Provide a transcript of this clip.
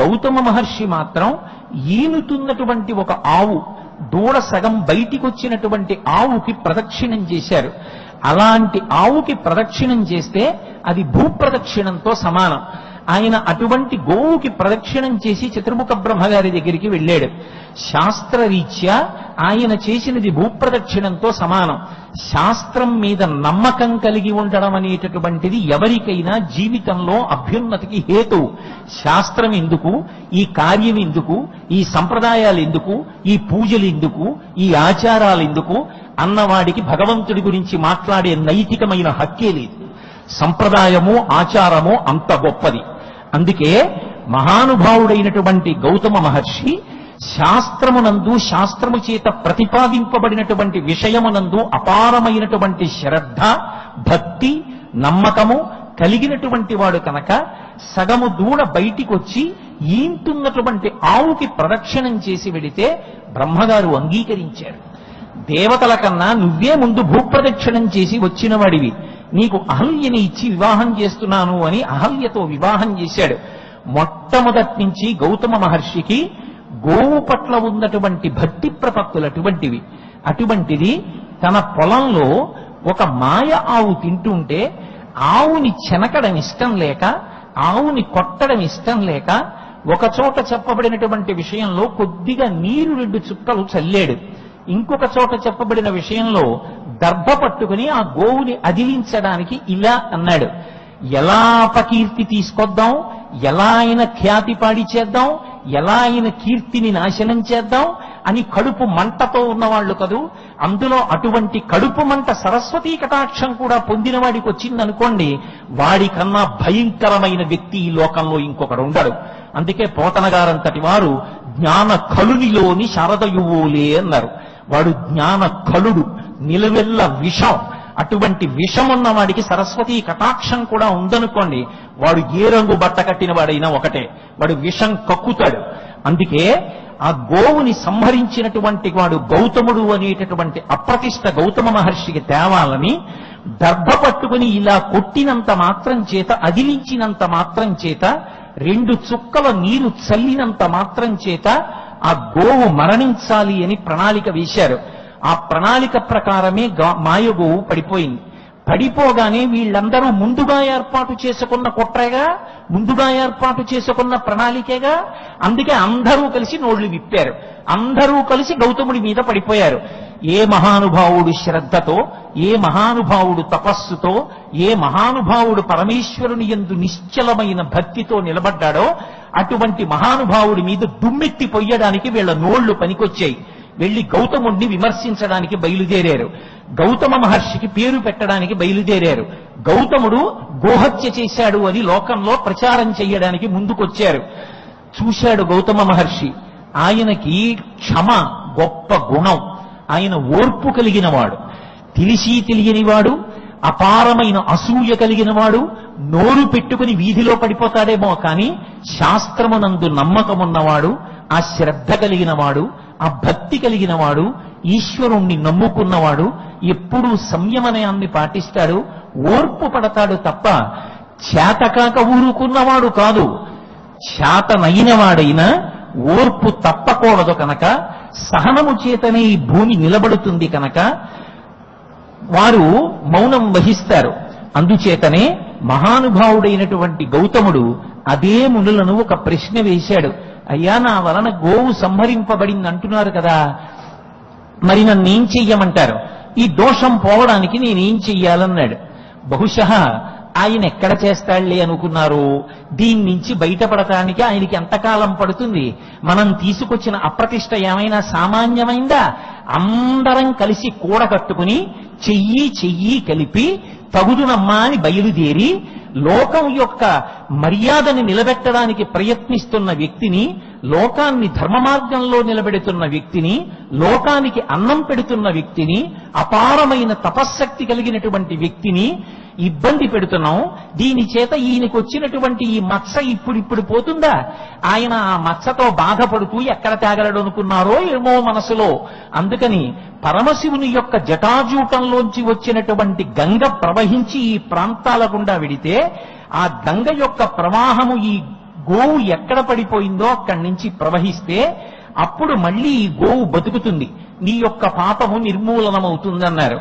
గౌతమ మహర్షి మాత్రం ఈనుతున్నటువంటి ఒక ఆవు దూడ సగం బయటికి వచ్చినటువంటి ఆవుకి ప్రదక్షిణం చేశారు. అలాంటి ఆవుకి ప్రదక్షిణం చేస్తే అది భూప్రదక్షిణంతో సమానం. ఆయన అటువంటి గోవుకి ప్రదక్షిణం చేసి చతుర్ముఖ బ్రహ్మగారి దగ్గరికి వెళ్ళాడు. శాస్త్రరీత్యా ఆయన చేసినది భూప్రదక్షిణంతో సమానం. శాస్త్రం మీద నమ్మకం కలిగి ఉండడం అనేటటువంటిది ఎవరికైనా జీవితంలో అభ్యున్నతికి హేతు. శాస్త్రం ఎందుకు? ఈ కార్యం ఎందుకు? ఈ సంప్రదాయాలు ఎందుకు? ఈ పూజలు ఎందుకు? ఈ ఆచారాలు ఎందుకు? అన్నవాడికి భగవంతుడి గురించి మాట్లాడే నైతికమైన హక్కే లేదు. సంప్రదాయము ఆచారము అంత గొప్పది. అందుకే మహానుభావుడైనటువంటి గౌతమ మహర్షి శాస్త్రమునందు శాస్త్రము చేత ప్రతిపాదింపబడినటువంటి విషయమునందు అపారమైనటువంటి శ్రద్ధ భక్తి నమ్మకము కలిగినటువంటి వాడు కనుక సగము దూడ బయటికి వచ్చి ఈంటున్నటువంటి ఆవుకి ప్రదక్షిణం చేసి వెళితే బ్రహ్మగారు అంగీకరించారు. దేవతల కన్నా నువ్వే ముందు భూప్రదక్షిణం చేసి వచ్చిన వాడివి నీకు అహల్యని ఇచ్చి వివాహం చేస్తున్నాను అని అహల్యతో వివాహం చేశాడు. మొట్టమొదటి నుంచి గౌతమ మహర్షికి గోవు పట్ల ఉన్నటువంటి భక్తి ప్రపత్తులు అటువంటివి. అటువంటిది తన పొలంలో ఒక మాయ ఆవు తింటుంటే ఆవుని చెనకడం ఇష్టం లేక ఆవుని కొట్టడం ఇష్టం లేక ఒక చోట చెప్పబడినటువంటి విషయంలో కొద్దిగా నీరు రెండు చుక్కలు చల్లాడు. ఇంకొక చోట చెప్పబడిన విషయంలో దర్భ పట్టుకుని ఆ గోవుని అదిలించడానికి ఇలా అన్నాడు. ఎలా అపకీర్తి తీసుకొద్దాం? ఎలా ఆయన ఖ్యాతి పాడి చేద్దాం? ఎలా ఆయన కీర్తిని నాశనం చేద్దాం అని కడుపు మంటతో ఉన్నవాళ్ళు కదూ? అందులో అటువంటి కడుపు మంట సరస్వతీ కటాక్షం కూడా పొందిన వాడికి వచ్చిందనుకోండి వాడికన్నా భయంకరమైన వ్యక్తి ఈ లోకంలో ఇంకొకడు ఉండడు. అందుకే పోతనగారంతటి వారు జ్ఞాన కలునిలోని శారదయువులే అన్నారు. వాడు జ్ఞాన కలుడు నిలవెల్ల విషం. అటువంటి విషం ఉన్న వాడికి సరస్వతి కటాక్షం కూడా ఉందనుకోండి వాడు ఏ రంగు బట్ట కట్టిన వాడైనా ఒకటే వాడు విషం కక్కుతాడు. అందుకే ఆ గోవుని సంహరించినటువంటి వాడు గౌతముడు అనేటటువంటి అప్రతిష్ట గౌతమ మహర్షికి తేవాలని దర్భ పట్టుకుని ఇలా కొట్టినంత మాత్రం చేత అదిలించినంత మాత్రం చేత రెండు చుక్కల నీరు చల్లినంత మాత్రం చేత ఆ గోవు మరణించాలి అని ప్రణాళిక వేశారు. ఆ ప్రణాళిక ప్రకారమే మాయగోవు పడిపోయింది. పడిపోగానే వీళ్ళందరూ ముందుగా ఏర్పాటు చేసుకున్న కుట్రగా ముందుగా ఏర్పాటు చేసుకున్న ప్రణాళికగా అందుకే అందరూ కలిసి నోళ్ళు విప్పారు. అందరూ కలిసి గౌతముడి మీద పడిపోయారు. ఏ మహానుభావుడు శ్రద్ధతో ఏ మహానుభావుడు తపస్సుతో ఏ మహానుభావుడు పరమేశ్వరుని ఎందు నిశ్చలమైన భక్తితో నిలబడ్డాడో అటువంటి మహానుభావుడి మీద దుమ్మెత్తి పొయ్యడానికి వీళ్ళ నోళ్ళు పనికొచ్చాయి. వెళ్ళి గౌతముణ్ణి విమర్శించడానికి బయలుదేరారు. గౌతమ మహర్షికి పేరు పెట్టడానికి బయలుదేరారు. గౌతముడు గోహత్య చేశాడు అని లోకంలో ప్రచారం చేయడానికి ముందుకొచ్చారు. చూశాడు గౌతమ మహర్షి ఆయనకి క్షమ గొప్ప గుణం ఆయన ఓర్పు కలిగినవాడు. తెలిసి తెలియనివాడు అపారమైన అసూయ కలిగినవాడు నోరు పెట్టుకుని వీధిలో పడిపోతాడేమో కానీ శాస్త్రమునందు నమ్మకమున్నవాడు ఆ శ్రద్ధ కలిగినవాడు ఆ భక్తి కలిగిన వాడు ఈశ్వరుణ్ణి నమ్ముకున్నవాడు ఎప్పుడూ సంయమనయాన్ని పాటిస్తాడు ఓర్పు పడతాడు తప్ప చేతకాక ఊరుకున్నవాడు కాదు. చేతనైన వాడైనా ఓర్పు తప్పకూడదు కనుక సహనము చేతనే ఈ భూమి నిలబడుతుంది కనుక వారు మౌనం వహిస్తారు. అందుచేతనే మహానుభావుడైనటువంటి గౌతముడు అదే మునులను ఒక ప్రశ్న వేశాడు. అయ్యా నా వలన గోవు సంహరింపబడింది అంటున్నారు కదా. మరి నన్నేం చెయ్యమంటారు? ఈ దోషం పోవడానికి నేనేం చెయ్యాలన్నాడు. బహుశా ఆయన ఎక్కడ చేస్తాడులే అనుకున్నారు. దీని నుంచి బయటపడటానికి ఆయనకి ఎంతకాలం పడుతుంది? మనం తీసుకొచ్చిన అప్రతిష్ట ఏమైనా సామాన్యమైందా? అందరం కలిసి కూడగట్టుకుని చెయ్యి చెయ్యి కలిపి తగుదునమ్మా అని బయలుదేరి లోకం యొక్క మర్యాదని నిలబెట్టడానికి ప్రయత్నిస్తున్న వ్యక్తిని లోకాన్ని ధర్మ మార్గంలో నిలబెడుతున్న వ్యక్తిని లోకానికి అన్నం పెడుతున్న వ్యక్తిని అపారమైన తపశ్శక్తి కలిగినటువంటి వ్యక్తిని ఇబ్బంది పెడుతున్నాం. దీని చేత ఈయనకు వచ్చినటువంటి ఈ మచ్చ ఇప్పుడిప్పుడు పోతుందా? ఆయన ఆ మచ్చతో బాధపడుతూ ఎక్కడ తేగలడు అనుకున్నారో ఏమో మనసులో. అందుకని పరమశివుని యొక్క జటాజూటంలోంచి వచ్చినటువంటి గంగ ప్రవహించి ఈ ప్రాంతాల గుండా విడితే ఆ గంగ యొక్క ప్రవాహము ఈ గోవు ఎక్కడ పడిపోయిందో అక్కడి నుంచి ప్రవహిస్తే అప్పుడు మళ్ళీ ఈ గోవు బతుకుతుంది. నీ యొక్క పాపము నిర్మూలనమవుతుందన్నారు.